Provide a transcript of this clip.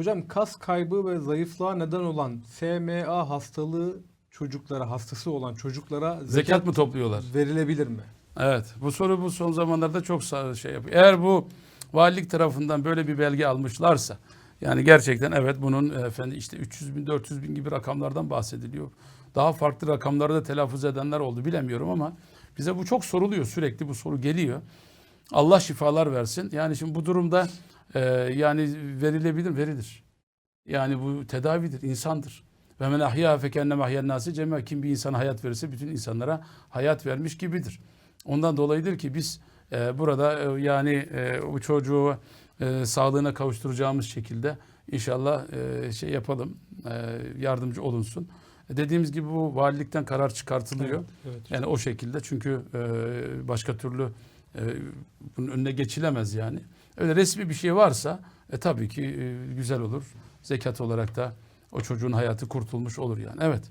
Hocam kas kaybı ve zayıflığa neden olan SMA hastalığı çocuklara, hastası olan çocuklara zekat, Zekat mı topluyorlar? verilebilir mi? Evet. Bu soru bu son zamanlarda çok şey yapıyor. Eğer bu valilik tarafından böyle bir belge almışlarsa yani gerçekten evet bunun efendim işte 300 bin 400 bin gibi rakamlardan bahsediliyor. Daha farklı rakamları da telaffuz edenler oldu bilemiyorum ama bize bu çok soruluyor sürekli bu soru geliyor. Allah şifalar versin. Yani şimdi bu durumda e, yani verilebilir verilir. Yani bu tedavidir, insandır. Ve men ahya fekenne mahyen nasi cema kim bir insana hayat verirse bütün insanlara hayat vermiş gibidir. Ondan dolayıdır ki biz e, burada e, yani e, bu çocuğu e, sağlığına kavuşturacağımız şekilde inşallah e, şey yapalım, e, yardımcı olunsun. E, dediğimiz gibi bu valilikten karar çıkartılıyor. Evet. Yani o şekilde çünkü e, başka türlü e, bunun önüne geçilemez yani. Öyle resmi bir şey varsa e, tabii ki e, güzel olur. Zekat olarak da o çocuğun hayatı kurtulmuş olur yani. Evet.